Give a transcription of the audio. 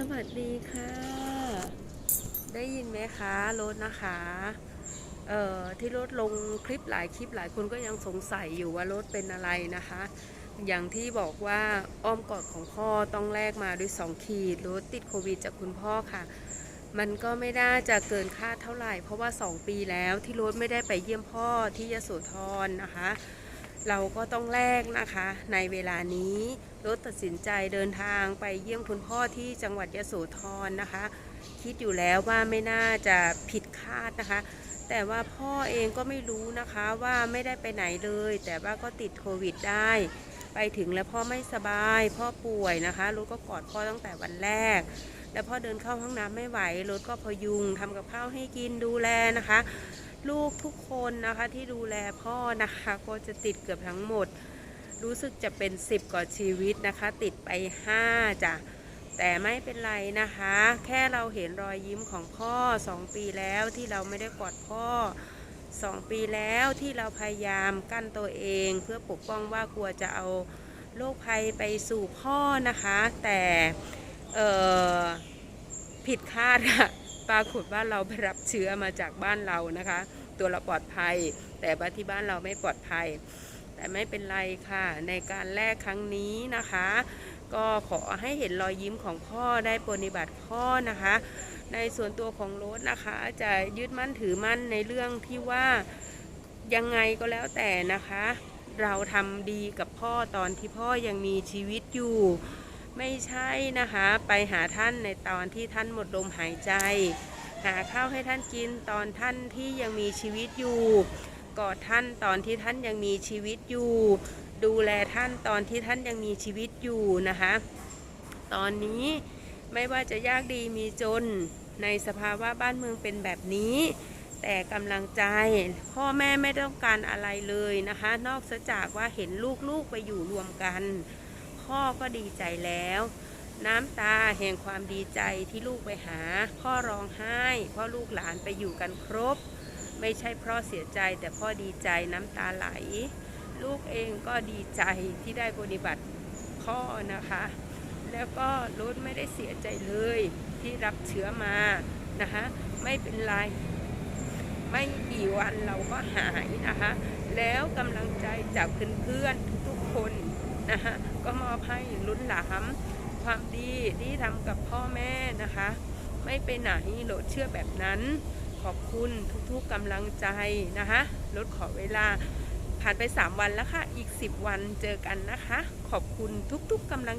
สวัสดีค่ะ ได้ยินไหมคะรถนะคะ เอ่อที่รถลงคลิปหลายคลิปหลายคนก็ยังสงสัยอยู่ว่ารถเป็นอะไรนะคะ อย่างที่บอกว่าอ้อมกอดของพ่อต้องแลกมาด้วย 2 ขีดรถติดโควิดจากคุณพ่อค่ะ มันก็ไม่น่าจะเกินคาดเท่าไหร่ เพราะว่า 2 ปีแล้วที่รถไม่ได้ไปเยี่ยมพ่อที่ยโสธรนะคะ เราก็ต้องแลกนะคะ ในเวลานี้รถตัดสินใจเดินทางไปเยี่ยมคุณพ่อที่จังหวัดยโสธรนะคะ คิดอยู่แล้วว่าไม่น่าจะผิดคาดนะคะ แต่ว่าพ่อเองก็ไม่รู้นะคะว่าไม่ได้ไปไหนเลย แต่ว่าก็ติดโควิดได้ ไปถึงแล้วพ่อไม่สบาย พ่อป่วยนะคะรถก็กอดพ่อตั้งแต่วันแรก แล้วพ่อเดินเข้าห้องน้ำไม่ไหวรถก็พยุงทำกับข้าวให้กินดูแลนะคะ ลูกทุกคนนะคะที่ดูแลพ่อนะคะ ก็จะติดเกือบทั้งหมด รู้สึกจะเป็น 10 กว่าชีวิตนะคะ ติดไป 5จ้ะแต่ไม่เป็นไรนะคะ แค่เราเห็นรอยยิ้มของพ่อ 2 ปีแล้วที่เราไม่ได้กอดพ่อ 2 ปีแล้วที่เราพยายามกั้นตัวเอง เพื่อปกป้องว่ากลัวจะเอาโรคภัยไปสู่พ่อนะคะ แต่ผิดคาดค่ะ ปรากฏว่าเราไปรับเชื้อมาจากบ้านเรานะคะ ตัวเราปลอดภัย แต่ว่าที่บ้านเราไม่ปลอดภัย แต่ไม่เป็นไรค่ะ ในการแลกครั้งนี้นะคะ ก็ขอให้เห็นรอยยิ้มของพ่อได้ปฏิบัติพ่อนะคะ ในส่วนตัวของรถนะคะ จะยึดมั่นถือมั่นในเรื่องที่ว่ายังไงก็แล้วแต่นะคะ เราทำดีกับพ่อตอนที่พ่อยังมีชีวิตอยู่ ไม่ใช่นะคะ ไปหาท่านในตอนที่ท่านหมดลมหายใจ หาข้าวให้ท่านกินตอนท่านที่ยังมีชีวิตอยู่กอดท่านตอนที่ท่านยังมีชีวิตอยู่ ดูแลท่านตอนที่ท่านยังมีชีวิตอยู่นะคะ ตอนนี้ไม่ว่าจะยากดีมีจนในสภาวะบ้านเมืองเป็นแบบนี้ แต่กำลังใจพ่อแม่ไม่ต้องการอะไรเลยนะคะ นอกจากว่าเห็นลูกๆไปอยู่รวมกัน พ่อก็ดีใจแล้ว น้ำตาแห่งความดีใจที่ลูกไปหา พ่อร้องไห้เพ่อลูกหลานไปอยู่กันครบ ไม่ใช่เพราะเสียใจแต่พ่อดีใจน้ำตาไหล ลูกเองก็ดีใจที่ได้ปฏิบัติพ่อนะคะ แล้วก็รุดไม่ได้เสียใจเลยที่รับเชื้อมานะคะ ไม่เป็นไรไม่กี่วันเราก็หายนะคะ แล้วกำลังใจจากเพื่อนๆทุกๆคน นะคะก็มอบให้ลุ้นหลาม ความดีที่ทำกับพ่อแม่นะคะ ไม่ไปไหนโหลดเชื่อแบบนั้น ขอบคุณทุกๆกำลังใจนะคะลดขอเวลาผ่านไป 3 วันแล้วค่ะ อีก 10 วันเจอกันนะคะ ขอบคุณทุกๆกำลัง